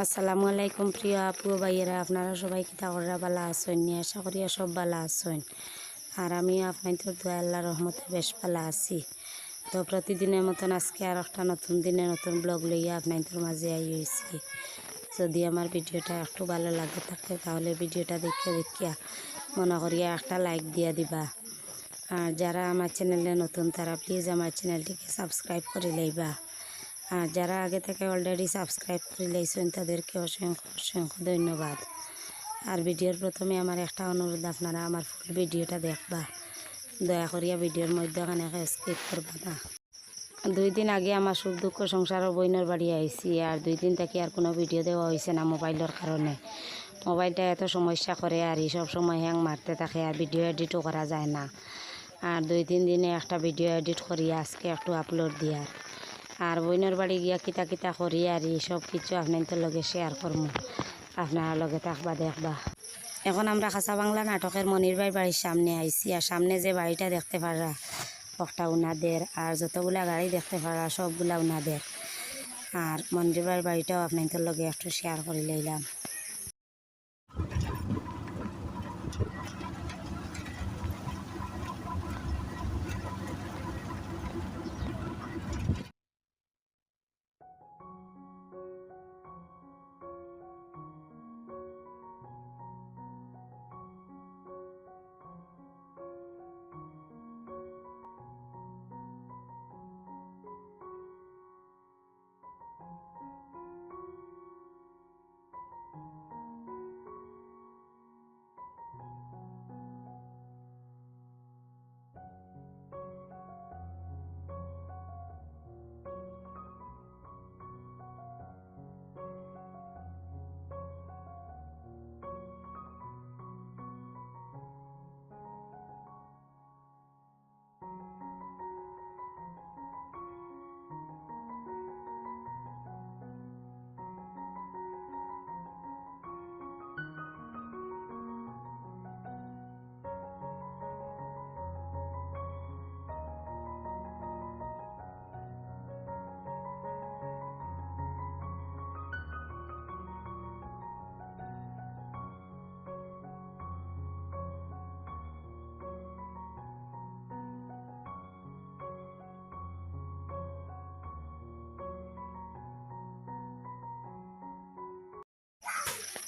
আসসালামু আলাইকুম প্রিয় আপু ভাইয়েরা, আপনারা সবাই কিতা করা বালা আছেন? নি, আশা করি সব বালা আছেন। আর আমি আপনাদের দোয়া আল্লাহ রহমতে বেশ বালা আছি। তো প্রতিদিনের মতন আজকে আর একটা নতুন দিনে নতুন ব্লগ লইয়া আপনাদের মাঝে আই হয়েছি যদি আমার ভিডিওটা একটু ভালো লাগে থাকে, তাহলে ভিডিওটা দেখে দেখিয়া মনে করিয়া একটা লাইক দিয়া দিবা। আর যারা আমার চ্যানেলে নতুন, তারা প্লিজ আমার চ্যানেলটিকে সাবস্ক্রাইব করে লইবা। আর যারা আগে থেকে অলরেডি সাবস্ক্রাইব করে লাইছেন, তাদেরকে অসংখ্য অসংখ্য ধন্যবাদ। আর ভিডিওর প্রথমে আমার একটা অনুরোধ, আপনারা আমার ফুল ভিডিওটা দেখবা। দয়া করিয়া ভিডিওর মধ্যে ওখানে স্কিপ করবা না। দুই দিন আগে আমার সুখ দুঃখ সংসার বইনের বাড়ি আইছি, আর দুই দিন থেকে আর কোনো ভিডিও দেওয়া হয়েছে না মোবাইলের কারণে। মোবাইলটা এত সমস্যা করে, আর সব সময় হ্যাং মারতে থাকে, আর ভিডিও এডিটও করা যায় না। আর দুই, তিন দিনে একটা ভিডিও এডিট করি, আজকে একটু আপলোড দিয়ার। আর বইনের বাড়ি গিয়া কিতা কিতা করি আর সব কিছু আপনাদের লগে শেয়ার করব আপনার লগে থাকবা দেখবা। এখন আমরা খাসা বাংলা নাটকের মনির ভাই বাড়ির সামনে আইছি আর সামনে যে বাড়িটা দেখতে পারা একটা উনাদের আর যতগুলা গাড়ি দেখতে পারা সবগুলা উনাদের। আর ভাইয়ের বাড়িটাও আপনাদের লগে একটু শেয়ার করে লইলাম।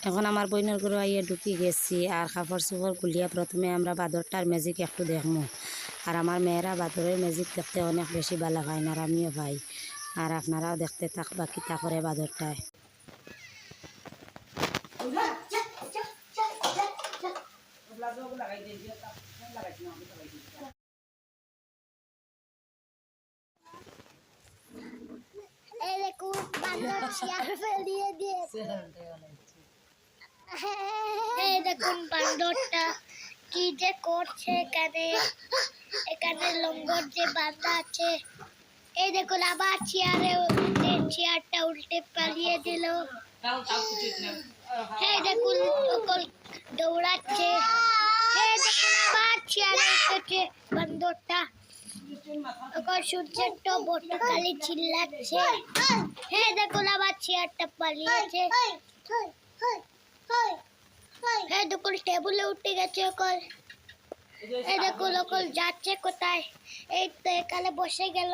এখন আমার বইনের ঘরে আইয়া ঢুকি গেছি আর কাপড় চোপড় খুলিয়া প্রথমে আমরা বাদরটার ম্যাজিক একটু দেখব আর আমার মেয়েরা বাদরের ম্যাজিক দেখতে অনেক বেশি ভালো পায় না আমিও ভাই। আর আপনারাও দেখতে থাক থাকবা কিতা করে বাদরটায়। এই দেখুন বান্দর চেয়ার ফেলিয়ে দিয়েছে এই দেখুন বান্দরটা কি যে করছে এখানে। এখানে লঙ্গর যে বান্ধা আছে। এই দেখুন আবার চেয়ারে চেয়ারটা উল্টে পালিয়ে দিল। এই দেখুন সকল দৌড়াচ্ছে। বান্দরটা। এখন সূর্যের তো বটকালি চিল্লাচ্ছে। হ্যাঁ দেখুন আবার চেয়ারটা পালিয়েছে। হ্যাঁ টেবিলে উঠে গেছে যাচ্ছে কোথায়? এই তো এখানে বসে গেল।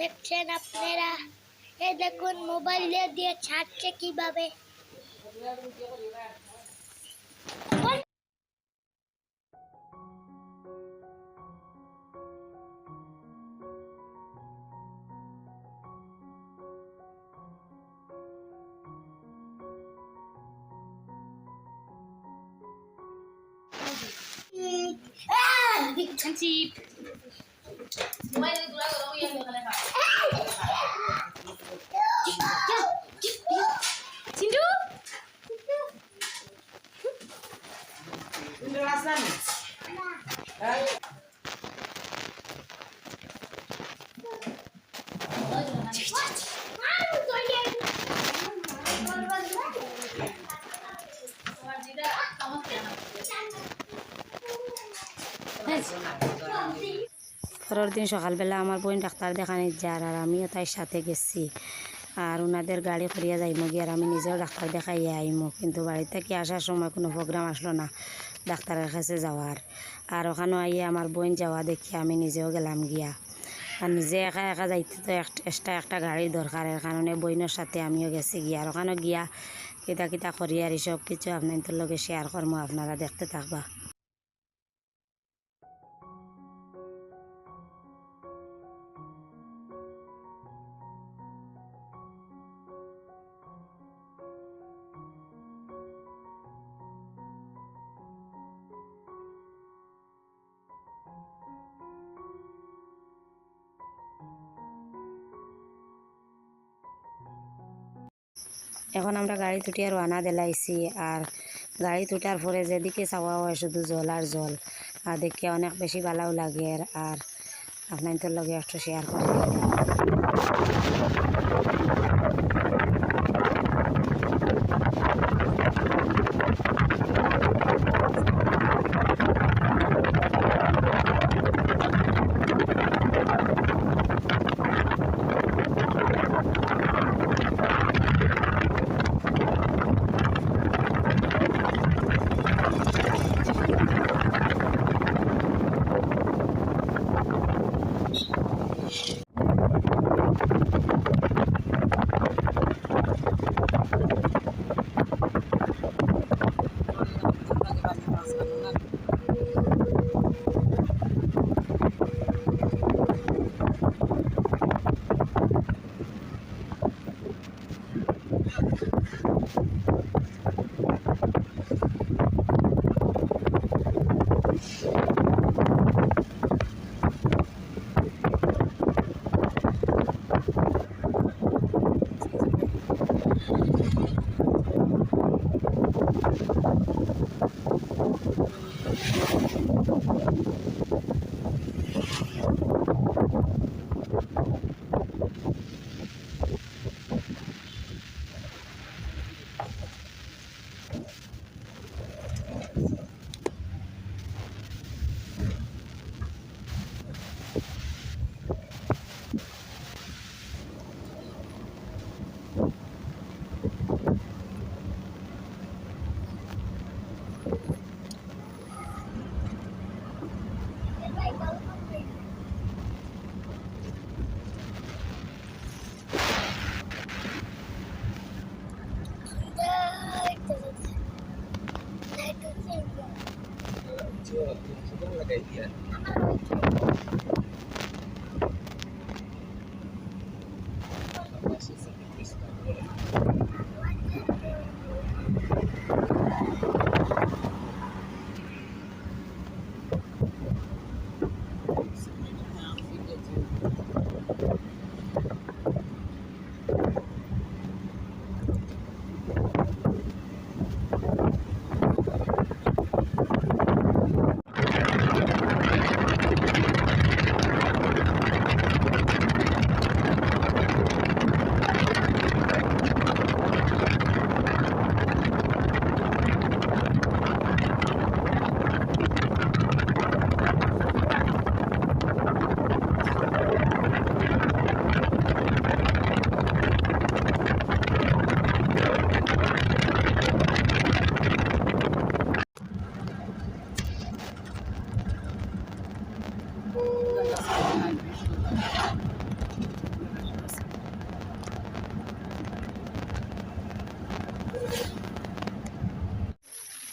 দেখছেন আপনারা? দেখুন মোবাইল দিয়ে ছাড়ছে কীভাবে? Scentsy. পরের দিন সকালবেলা আমার বোন ডাক্তার দেখানি যার, আর আমিও তাই সাথে গেছি। আর ওনাদের গাড়ি করিয়া যাইমো গিয়ে, আর আমি নিজেও ডাক্তার দেখাইয়া আইমো। কিন্তু বাড়ি থেকে আসার সময় কোনো প্রোগ্রাম আসলো না ডাক্তারের কাছে যাওয়ার। আর ওখানেও আইয়া আমার বোন যাওয়া দেখি আমি নিজেও গেলাম গিয়া। আর নিজে একা একা যাইতে তো এক্সট্রা একটা গাড়ির দরকারের কারণে বইনের সাথে আমিও গেছি গিয়া। আর ওখানে গিয়া কিতা কিতা করি আর সব কিছু আপনাদের লগে শেয়ার করব আপনারা দেখতে থাকবা। এখন আমরা গাড়ি তুটি আর আনা দিলাইছি আর গাড়ি তুটার পরে যেদিকে চাওয়া হয় শুধু জল আর জল। আর দেখে অনেক বেশি ভালো লাগে আর আপনার লগে একটু শেয়ার করে названа. Ну, sebenarnya kayak dia.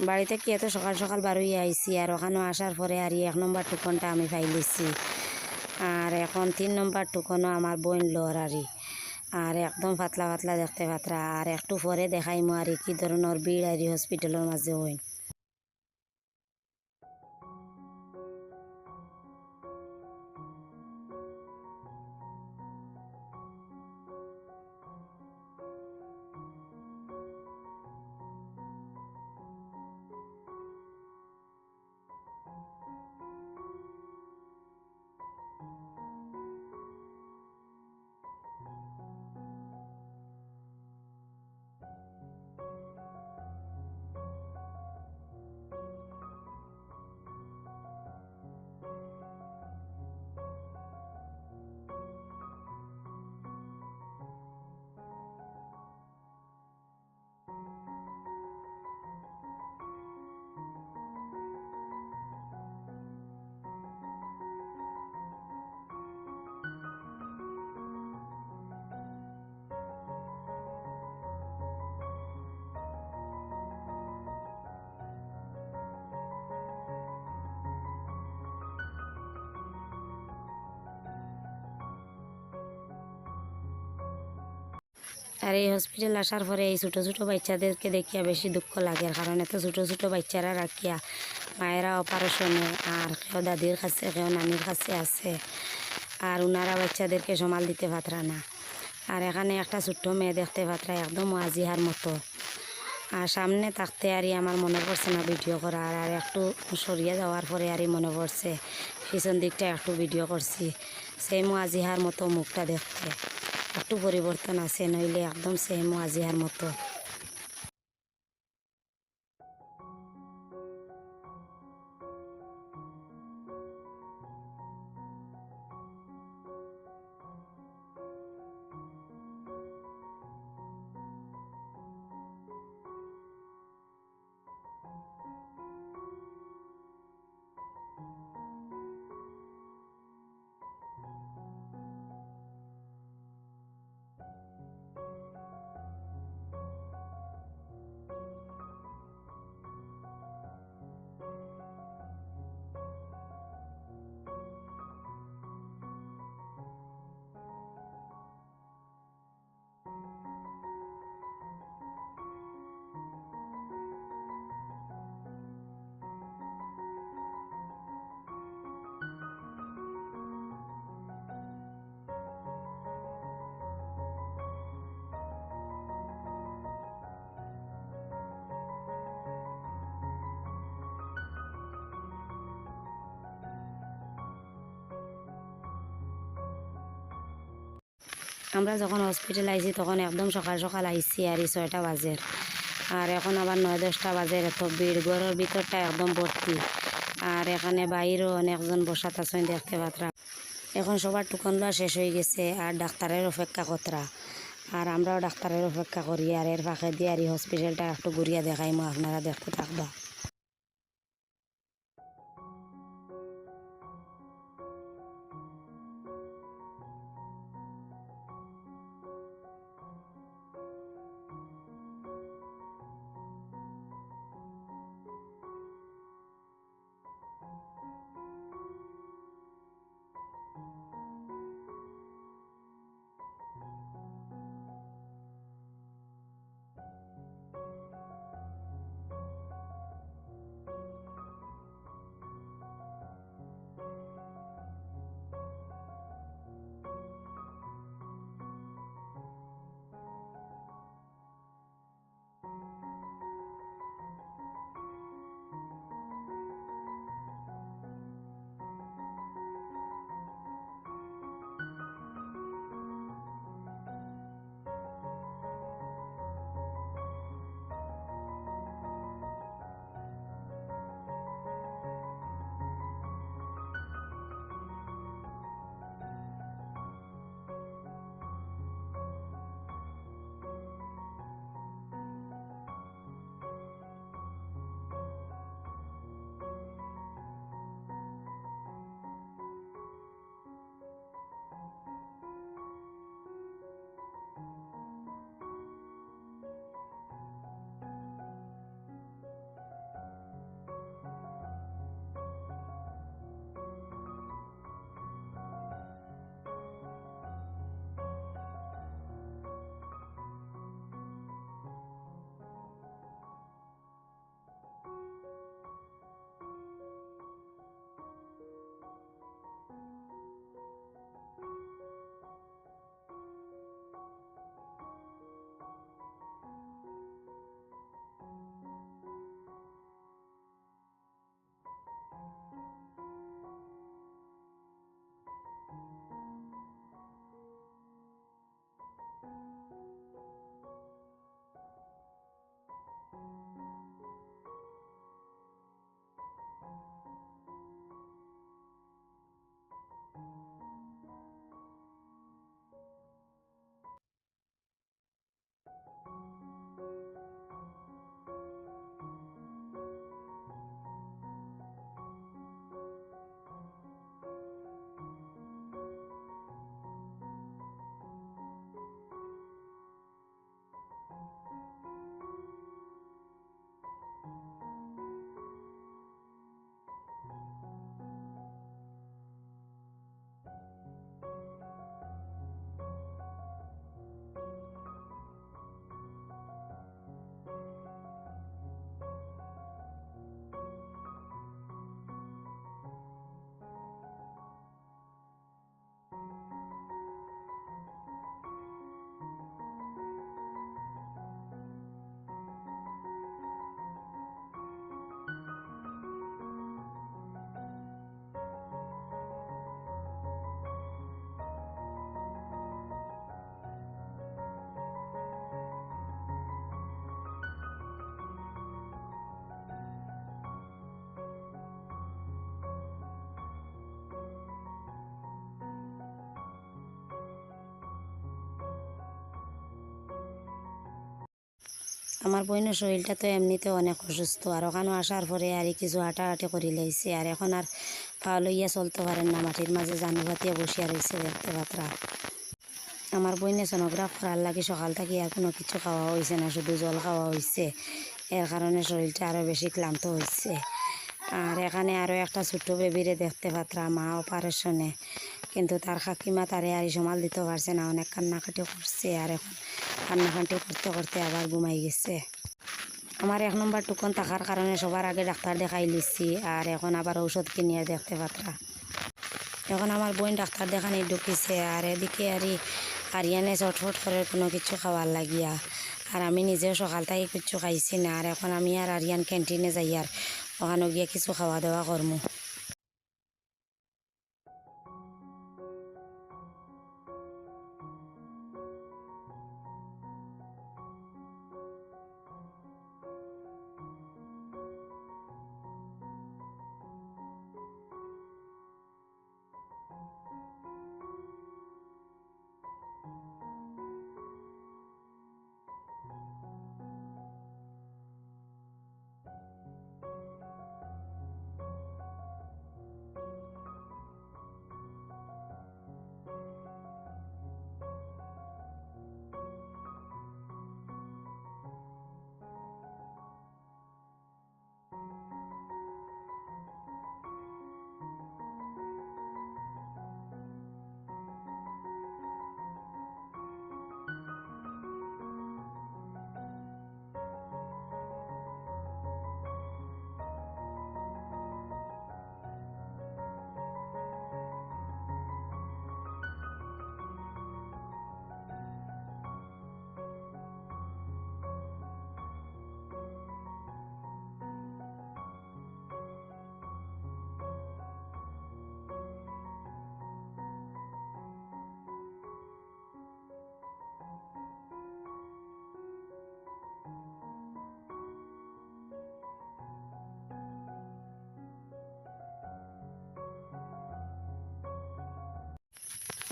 বাড়িতে কি এত সকাল সকাল বারোই আইসি আর ওখানে আসার পরে আর এক নম্বর টুকনটা আমি ফাইলেছি আর এখন তিন নম্বর টুকনও আমার বোন লর আরি আর একদম পাতলা পাতলা দেখতে পাত্রা। আর একটু পরে দেখাইমো আর কি ধরনের বিড় আরি হসপিটালের মাঝে হইন। আর এই হসপিটাল আসার পরে এই ছোটো ছোটো বাচ্চাদেরকে দেখিয়া বেশি দুঃখ লাগে কারণ এত ছোটো ছোটো বাচ্চারা রাখিয়া মায়েরা অপারেশনে আর কেউ দাদির কাছে, কেউ নানির কাছে আছে, আর উনারা বাচ্চাদেরকে সমাল দিতে পাত্রা না। আর এখানে একটা ছোট্ট মেয়ে দেখতে পাত্রা, একদম আজিহার মতো। আর সামনে থাকতে আরই আমার মনে পড়ছে না ভিডিও করা আর একটু সরিয়ে যাওয়ার পরে আরই মনে পড়ছে, পিছন দিকটা একটু ভিডিও করছি, সেই আজিহার মতো মুখটা দেখতে। একটু পরিবর্তন আছে নইলে একদম সেম আজিয়ার মতো। আমরা যখন হসপিটাল আইছি তখন একদম সকাল সকাল আইছি আর এই ছয়টা বাজের আর এখন আবার নয় দশটা বাজের এত ভিড়। ঘরের ভিতরটা একদম ভর্তি। আর এখানে বাইরেও অনেকজন বসাত আছেন দেখতে পাত্রা। এখন সবার টুকন লওয়া শেষ হয়ে গেছে আর ডাক্তারের অপেক্ষা কতরা। আর আমরাও ডাক্তারের অপেক্ষা করি। আর এর ফাঁকে দিয়ে আর এই হসপিটালটা একটু ঘুরিয়া দেখাইমো। আপনারা দেখতে থাকবা। আমার বোনের শরীরটা তো এমনিতে অনেক অসুস্থ। আর ওখানে আসার পরে আর কিছু হাঁটাহাঁটি করে লাইছে। আর এখন আর পা লইয়া চলতে পারেন না, মাটির মাঝে জানু বাতিয়া বসিয়া রয়েছে দেখতে পাত্রা। আমার বইনে সোনোগ্রাফ করার লাগে সকাল থেকে আর কোনো কিছু খাওয়া হয়েছে না, শুধু জল খাওয়া হয়েছে এর কারণে শরীরটা আরও বেশি ক্লান্ত হয়েছে আর এখানে আরও একটা ছোট্ট বেবিরে দেখতে পাত্রা, মা অপারেশনে কিন্তু তার কাকিমা তারে আর সমাল দিতে পারছে না, অনেক কান্নাকাটি করছে। আর এখন কান্নাকাটি করতে করতে আবার ঘুমাই গেছে। আমার এক নম্বর টুকন থাকার কারণে সবার আগে ডাক্তার দেখাই লিছি আর এখন আবার ঔষধ কিনিয়ে দেখতে পাত্রা। এখন আমার বোন ডাক্তার দেখানি ঢুকিছে আর এদিকে আর আরিয়ানে চটফট করে কোনো কিছু খাওয়ার লাগিয়া। আর আমি নিজেও সকাল থেকে কিছু খাইছি না আর এখন আমি আর আরিয়ান ক্যান্টিনে যাই আর ওখানে গিয়ে কিছু খাওয়া দাওয়া করমু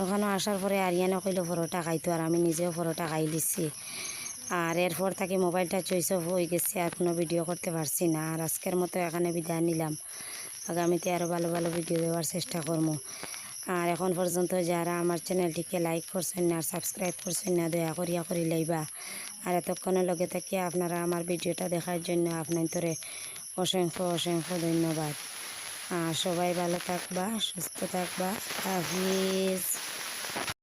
ওখানে আসার পরে আরিয়ানে কইল, পরোটা খাইতো। আর আমি নিজেও পরোটা খাই দিচ্ছি আর এরপর তাকে মোবাইলটা চয়েস অফ হয়ে গেছে, আর কোনো ভিডিও করতে পারছি না। আর আজকের মতো এখানে বিদায় নিলাম। আগামীতে আরও ভালো ভালো ভিডিও দেওয়ার চেষ্টা করব। আর এখন পর্যন্ত যারা আমার চ্যানেলটিকে লাইক করছেন না আর সাবস্ক্রাইব করছেন না, দয়া করিয়া করি লাইবা। আর এতক্ষণের লগে থেকে আপনারা আমার ভিডিওটা দেখার জন্য আপনার অসংখ্য অসংখ্য ধন্যবাদ। আর সবাই ভালো থাকবা, সুস্থ থাকবা। হাফিজ।